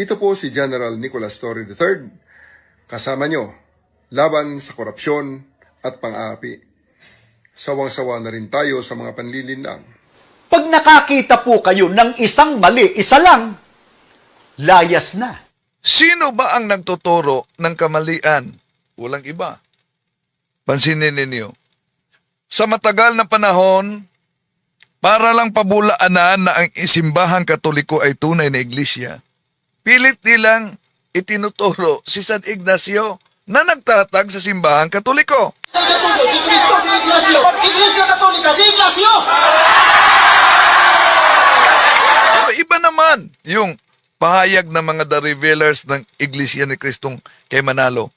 Ito po si General Nicolas Torre III. Kasama nyo, laban sa korupsyon at pang-aapi. Sawang-sawa na rin tayo sa mga panlilinlang. Pag nakakita po kayo ng isang mali, isa lang, layas na. Sino ba ang nagtuturo ng kamalian? Walang iba. Pansinin ninyo. Sa matagal na panahon, para lang pabulaanan na ang isimbahang katoliko ay tunay na iglesia, pilit nilang itinuturo si San Ignacio na nagtatag sa simbahang katoliko. Katoliko, si Cristo, si Ignacio. Iglesia Católica, si Ignacio. Pero iba naman yung pahayag ng mga The Revealers ng Iglesia ni Kristong kay Manalo.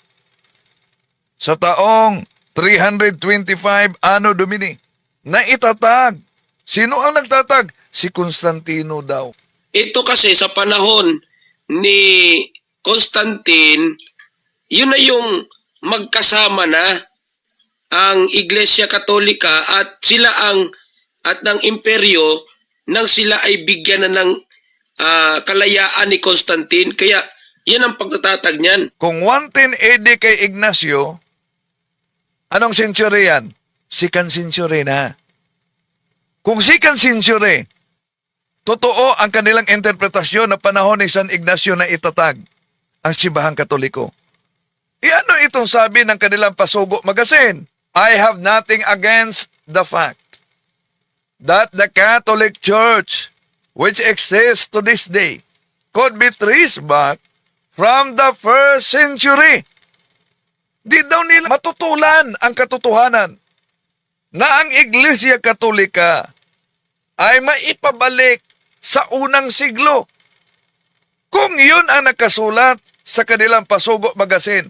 Sa taong 325 Anno Domini, na itatag. Sino ang nagtatag? Si Constantino daw. Ito kasi sa panahon ni Constantine, yun na yung magkasama na ang Iglesia Katolika at sila ang at ng imperyo nang sila ay bigyan na ng ah, kalayaan ni Constantine. Kaya yan ang pagtatatag niyan. Kung 110 AD kay Ignacio, anong century yan? Second century na. Kung second century, totoo ang kanilang interpretasyon na panahon ni San Ignacio na itatag ang Sibahang Katoliko. Iano itong sabi ng kanilang pasugo magasin? I have nothing against the fact that the Catholic Church, which exists to this day, could be traced back from the first century. Di daw nila matutulan ang katotohanan na ang Iglesia Katolika ay maipabalik sa unang siglo. Kung yun ang nakasulat sa kanilang pasugo magasin,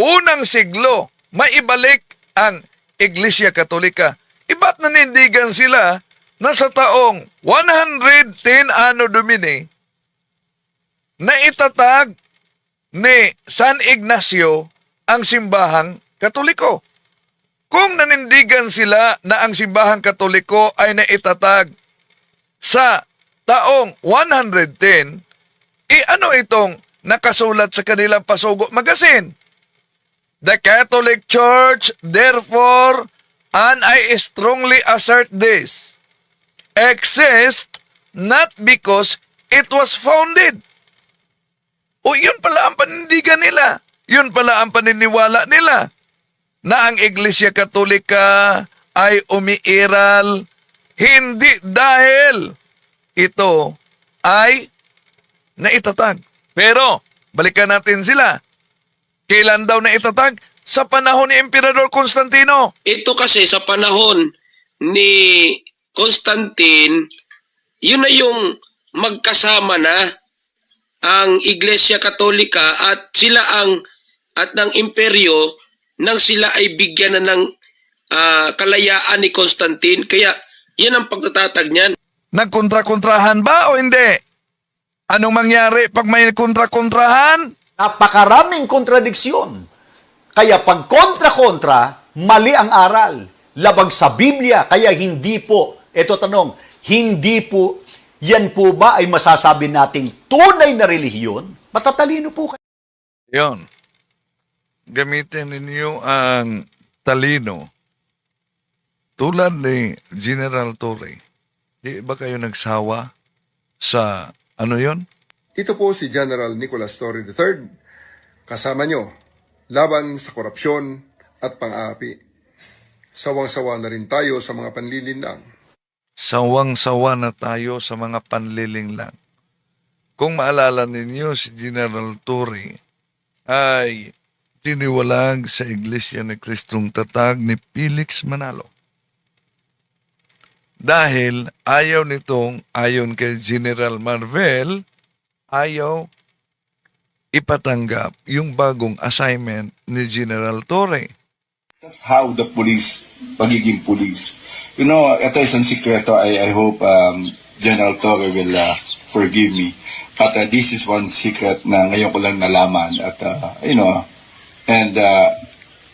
unang siglo, maibalik ang Iglesia Katolika. Iba't nanindigan sila na sa taong 110 Anno Domini na itatag ni San Ignacio ang simbahang katoliko. Kung nanindigan sila na ang simbahang katoliko ay naitatag sa taong 110, e ano itong nakasulat sa kanilang pasugo magasin? The Catholic Church, therefore, and I strongly assert this, exists not because it was founded, o yun pala ang panindigan nila. Yun pala ang paniniwala nila na ang Iglesia Katolika ay umiiral hindi dahil ito ay naitatag. Pero, balikan natin sila. Kailan daw naitatag? Sa panahon ni Emperador Constantino. Ito kasi sa panahon ni Constantine, yun na yung magkasama na ang Iglesia Katolika at sila ang at ng imperyo nang sila ay bigyan na ng ah, kalayaan ni Constantine. Kaya yan ang pagtatatag niyan. Nagkontra-kontrahan ba o hindi? Anong mangyari pag may kontra-kontrahan? Napakaraming kontradiksyon. Kaya pag kontra-kontra, mali ang aral. Labag sa Biblia, kaya hindi po, ito tanong, hindi po, yan po ba ay masasabi nating tunay na relihiyon? Matatalino po kayo. Yon. Gamitin ninyo ang talino. Tulad ni General Torre. Di ba kayo nagsawa sa ano yon? Ito po si General Nicolas Torre III. Kasama nyo, laban sa korupsyon at pang-aapi. Sawang-sawa na rin tayo sa mga panlilinlang. Sawang-sawa na tayo sa mga panliling lang. Kung maalala ninyo, si General Torre ay tiniwalag sa Iglesia ni Kristong Tatag ni Felix Manalo. Dahil ayaw nitong, ayon kay General Marvel, ayaw ipatanggap yung bagong assignment ni General Torre. That's how the police, pagiging police. You know, ito isang sikreto. I, I hope um, General Torre will uh, forgive me. But uh, this is one secret na ngayon ko lang nalaman. At, uh, you know, and uh,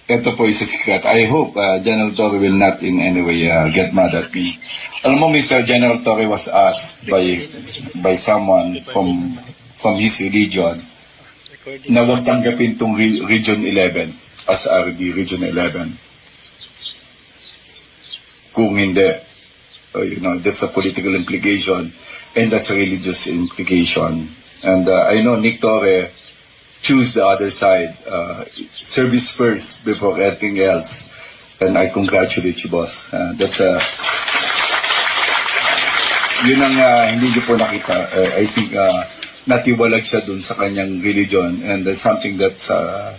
ito po is a secret. I hope uh, General Torre will not in any way uh, get mad at me. Alam mo, Mr. General Torre was asked by by someone from from his religion na wag tanggapin tong Re- Region 11 as RD Region 11. Kung hindi, uh, you know, that's a political implication and that's a religious implication. And uh, I know Nick Torre choose the other side, uh, service first before anything else. And I congratulate you, boss. Uh, that's a yun ang uh, hindi niyo po nakita. Uh, I think uh, natiwalag siya dun sa kanyang religion and that's something that uh,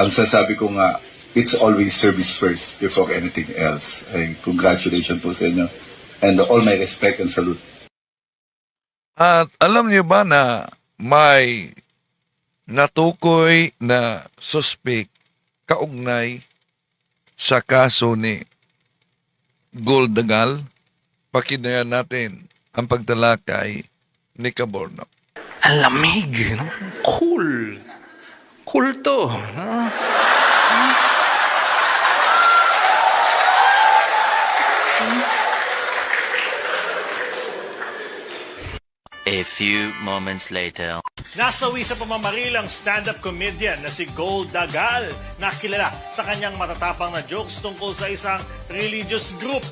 ang sasabi ko nga, it's always service first before anything else. Ay, congratulations po sa inyo. And all my respect and salute. At alam niyo ba na may natukoy na suspect kaugnay sa kaso ni Goldagal? Pakinayan natin ang pagtalakay ni Caborno. Ang lamig, no? Cool. Cool to. no? A few moments later. Nasawi sa pamamaril ang stand-up comedian na si Gold Dagal na kilala sa kanyang matatapang na jokes tungkol sa isang religious group.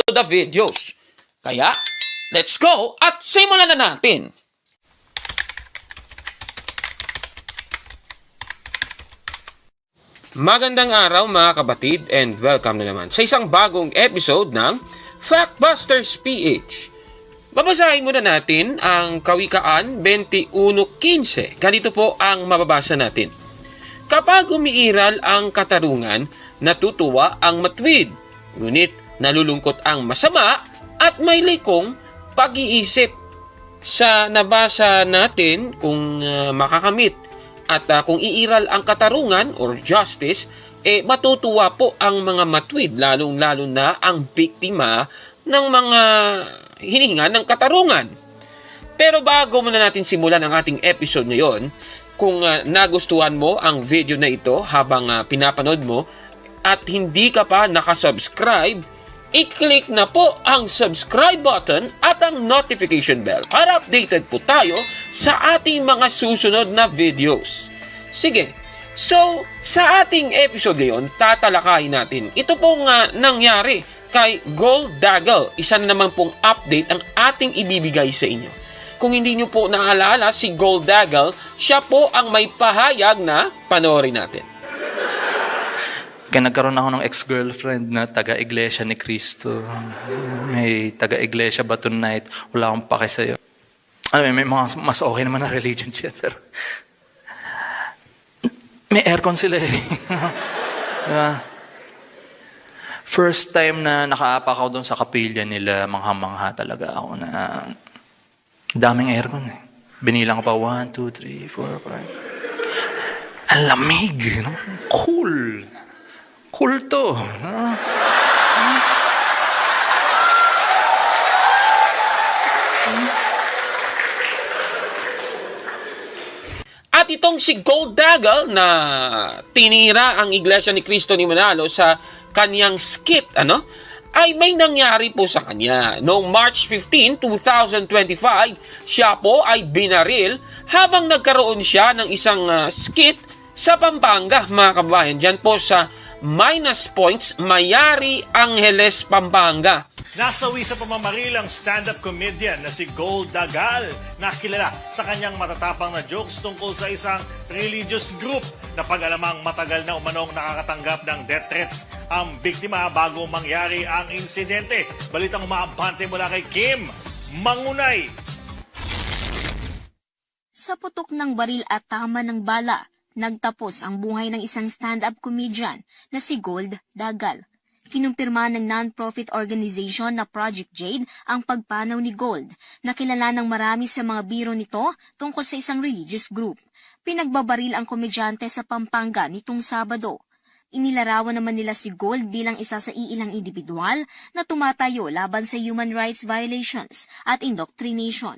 to the videos. Kaya, let's go at simulan na natin. Magandang araw mga kabatid and welcome na naman sa isang bagong episode ng Factbusters PH. Babasahin muna natin ang Kawikaan 21.15. Ganito po ang mababasa natin. Kapag umiiral ang katarungan, natutuwa ang matwid. Ngunit nalulungkot ang masama at may likong pag-iisip. Sa nabasa natin kung ah, makakamit at ah, kung iiral ang katarungan or justice, eh matutuwa po ang mga matwid, lalong-lalo na ang biktima ng mga hinihinga ng katarungan. Pero bago muna natin simulan ang ating episode ngayon, kung ah, nagustuhan mo ang video na ito habang ah, pinapanood mo at hindi ka pa nakasubscribe, i-click na po ang subscribe button at ang notification bell para updated po tayo sa ating mga susunod na videos. Sige, so sa ating episode ngayon, tatalakayin natin. Ito pong ah, nangyari kay Gold Daggle. Isa na naman pong update ang ating ibibigay sa inyo. Kung hindi nyo po naalala si Gold Daggle, siya po ang may pahayag na panoorin natin. Kaya nagkaroon ako ng ex-girlfriend na taga-iglesia ni Cristo. May taga-iglesia ba tonight? Wala akong pake sa'yo. Ano, may, may mga mas okay naman na religion siya, pero... May aircon sila eh. diba? First time na nakaapak ako doon sa kapilya nila, mangha-mangha talaga ako na daming aircon eh. Binilang ko pa, one, two, three, four, five. Ang lamig, no? Cool. Cool to. no? At itong si Gold Daggle na tinira ang Iglesia ni Cristo ni Manalo sa kanyang skit, ano? ay may nangyari po sa kanya. Noong March 15, 2025, siya po ay binaril habang nagkaroon siya ng isang ah, skit sa Pampanga, mga kabayan. Diyan po sa Minus Points, Mayari Angeles, Pampanga. Nasawi sa pamamaril ang stand-up comedian na si Gold Dagal na kilala sa kanyang matatapang na jokes tungkol sa isang religious group na pag-alamang matagal na umanong nakakatanggap ng death threats ang biktima bago mangyari ang insidente. Balitang umaabante mula kay Kim Mangunay. Sa putok ng baril at tama ng bala, nagtapos ang buhay ng isang stand-up comedian na si Gold Dagal. Kinumpirma ng non-profit organization na Project Jade ang pagpanaw ni Gold, na kilala ng marami sa mga biro nito tungkol sa isang religious group. Pinagbabaril ang komedyante sa Pampanga nitong Sabado. Inilarawan naman nila si Gold bilang isa sa iilang individual na tumatayo laban sa human rights violations at indoctrination.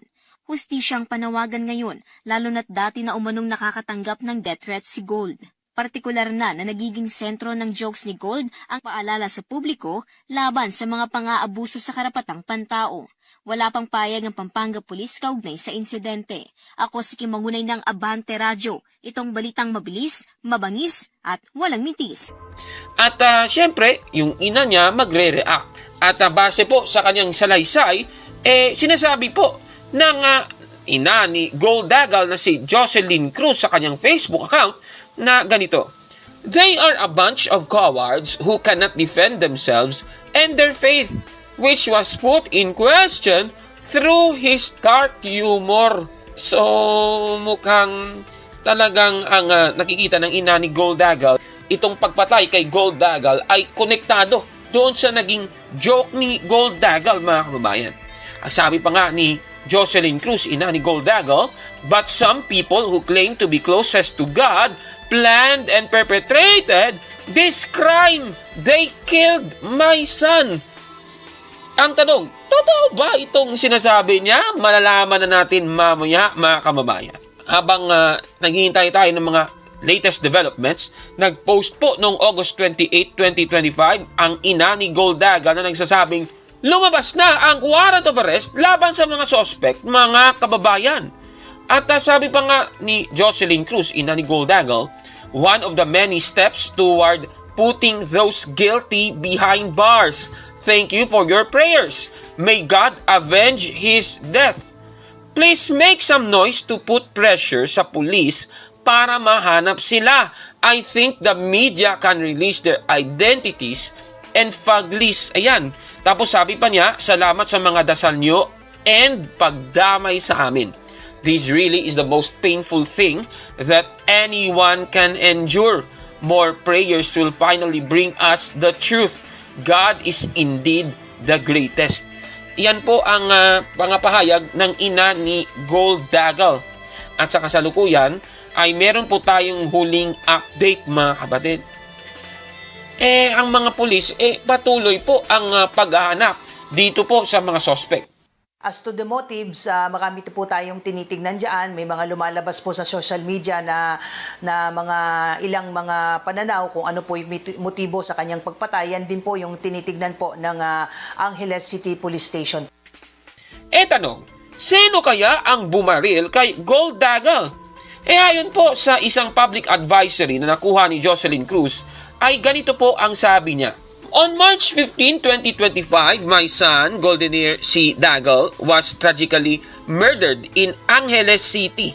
Hustisyang panawagan ngayon, lalo na't dati na umanong nakakatanggap ng death threats si Gold. Partikular na na nagiging sentro ng jokes ni Gold ang paalala sa publiko laban sa mga pang-aabuso sa karapatang pantao. Wala pang payag ang Pampanga Police kaugnay sa insidente. Ako si Kimangunay ng Abante Radio. Itong balitang mabilis, mabangis at walang mitis. At ah, syempre, yung ina niya magre-react. At ah, base po sa kanyang salaysay, eh sinasabi po ng ah, ina ni Gold Dagal na si Jocelyn Cruz sa kanyang Facebook account na ganito. They are a bunch of cowards who cannot defend themselves and their faith, which was put in question through his dark humor. So, mukhang talagang ang ah, nakikita ng ina ni Gold Dagal, itong pagpatay kay Gold Dagal ay konektado doon sa naging joke ni Gold Dagal, mga kababayan. Ang sabi pa nga ni Jocelyn Cruz, ina ni Gold Dagal, but some people who claim to be closest to God planned and perpetrated this crime. They killed my son. Ang tanong, totoo ba itong sinasabi niya? Malalaman na natin mamaya, mga kababayan. Habang uh, naghihintay tayo ng mga latest developments, nag-post po noong August 28, 2025 ang ina ni Goldaga na nagsasabing lumabas na ang warrant of arrest laban sa mga suspect, mga kababayan. At uh, sabi pa nga ni Jocelyn Cruz, ina ni Goldagal, one of the many steps toward putting those guilty behind bars. Thank you for your prayers. May God avenge his death. Please make some noise to put pressure sa police para mahanap sila. I think the media can release their identities and fag list. Ayan. Tapos sabi pa niya, salamat sa mga dasal nyo and pagdamay sa amin. This really is the most painful thing that anyone can endure. More prayers will finally bring us the truth. God is indeed the greatest. Yan po ang uh, pangapahayag ng ina ni Gold Dagal. At sa kasalukuyan ay meron po tayong huling update mga kapatid. Eh, ang mga pulis, eh, patuloy po ang uh, paghahanap dito po sa mga suspect. As to the motives, uh, marami po tayong tinitignan dyan. May mga lumalabas po sa social media na, na mga ilang mga pananaw kung ano po yung motibo sa kanyang pagpatay. Yan din po yung tinitignan po ng uh, Angeles City Police Station. E tanong, sino kaya ang bumaril kay Gold Dagal? E ayon po sa isang public advisory na nakuha ni Jocelyn Cruz, ay ganito po ang sabi niya. On March 15, 2025, my son, Goldeneer C. Dagal, was tragically murdered in Angeles City.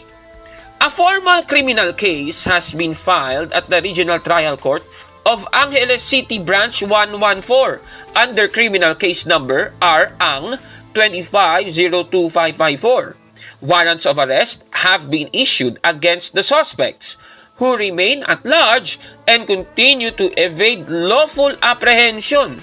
A formal criminal case has been filed at the Regional Trial Court of Angeles City Branch 114 under criminal case number R-ANG 2502554. Warrants of arrest have been issued against the suspects who remain at large and continue to evade lawful apprehension.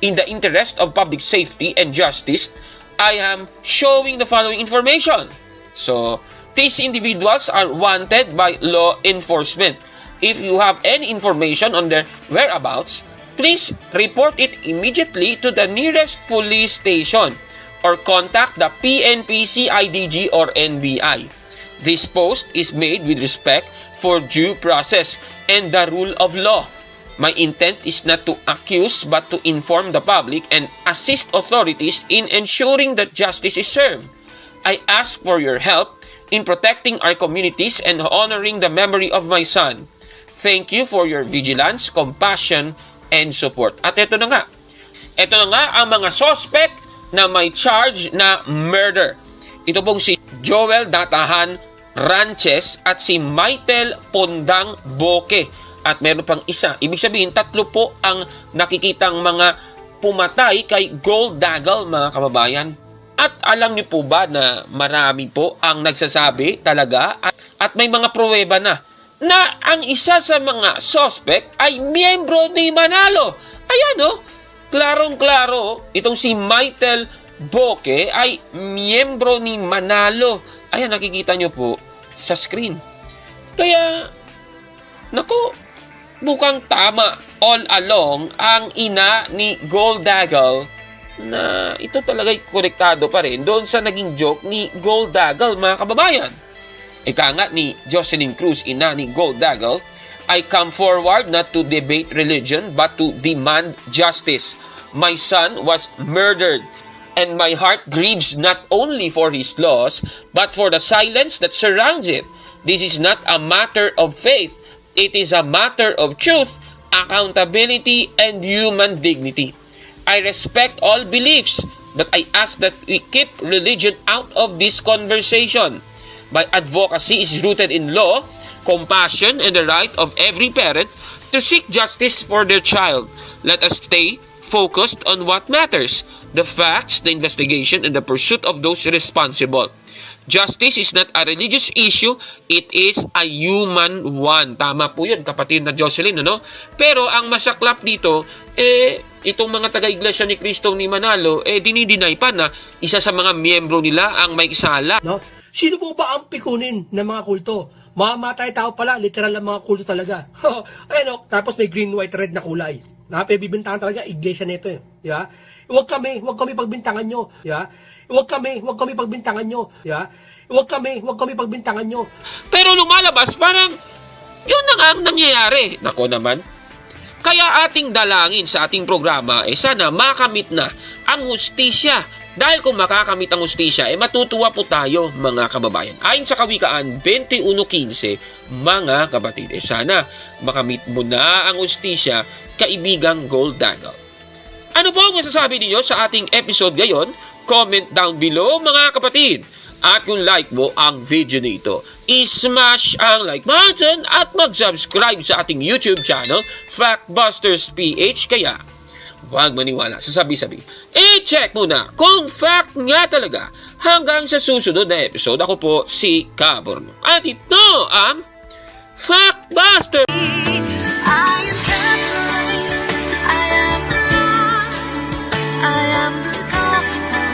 In the interest of public safety and justice, I am showing the following information. So, these individuals are wanted by law enforcement. If you have any information on their whereabouts, please report it immediately to the nearest police station or contact the PNP, CIDG, or NBI. This post is made with respect for due process and the rule of law. My intent is not to accuse but to inform the public and assist authorities in ensuring that justice is served. I ask for your help in protecting our communities and honoring the memory of my son. Thank you for your vigilance, compassion, and support. At ito na nga. Ito na nga ang mga suspect na may charge na murder. Ito pong si Joel Datahan Ranches at si Maitel Pondang Boke. At meron pang isa. Ibig sabihin, tatlo po ang nakikitang mga pumatay kay Gold Dagal, mga kababayan. At alam niyo po ba na marami po ang nagsasabi talaga at, at may mga pruweba na na ang isa sa mga suspect ay miyembro ni Manalo. Ayan oh, klarong-klaro, itong si Maitel Boke ay miyembro ni Manalo. Ayan, nakikita nyo po sa screen. Kaya, nako, bukang tama all along ang ina ni Gold Dagal na ito talaga'y konektado pa rin doon sa naging joke ni Gold Dagal, mga kababayan. Ika nga ni Jocelyn Cruz, ina ni Gold Dagal, I come forward not to debate religion but to demand justice. My son was murdered and my heart grieves not only for his loss but for the silence that surrounds it. This is not a matter of faith. It is a matter of truth, accountability, and human dignity. I respect all beliefs, but I ask that we keep religion out of this conversation. My advocacy is rooted in law, compassion, and the right of every parent to seek justice for their child. Let us stay focused on what matters the facts, the investigation, and the pursuit of those responsible. Justice is not a religious issue, it is a human one. Tama po yun, kapatid na Jocelyn, ano? Pero ang masaklap dito, eh, itong mga taga-iglesia ni Cristo ni Manalo, eh, dinideny pa na isa sa mga miyembro nila ang may sala. No? Sino po ba ang pikunin ng mga kulto? Mamamatay tao pala, literal ang mga kulto talaga. Ayun, oh, tapos may green, white, red na kulay. Napibibintangan talaga iglesia nito eh. Di ba? Huwag kami, huwag kami pagbintangan nyo. Ba? Huwag kami, huwag kami pagbintangan nyo. Ba? Huwag kami, huwag kami pagbintangan nyo. Pero lumalabas, parang yun na nga ang nangyayari. Nako naman. Kaya ating dalangin sa ating programa, eh sana makamit na ang hustisya. Dahil kung makakamit ang hustisya, eh matutuwa po tayo mga kababayan. Ayon sa Kawikaan 21.15, mga kapatid, eh sana makamit mo na ang hustisya, kaibigang Gold Dagal. Ano po ang masasabi ninyo sa ating episode ngayon? Comment down below mga kapatid. At kung like mo ang video nito, i-smash ang like button at mag-subscribe sa ating YouTube channel, Factbusters PH. Kaya, huwag maniwala sa sabi-sabi. I-check muna kung fact nga talaga. Hanggang sa susunod na episode, ako po si Caborno. At ito ang Factbusters! I am am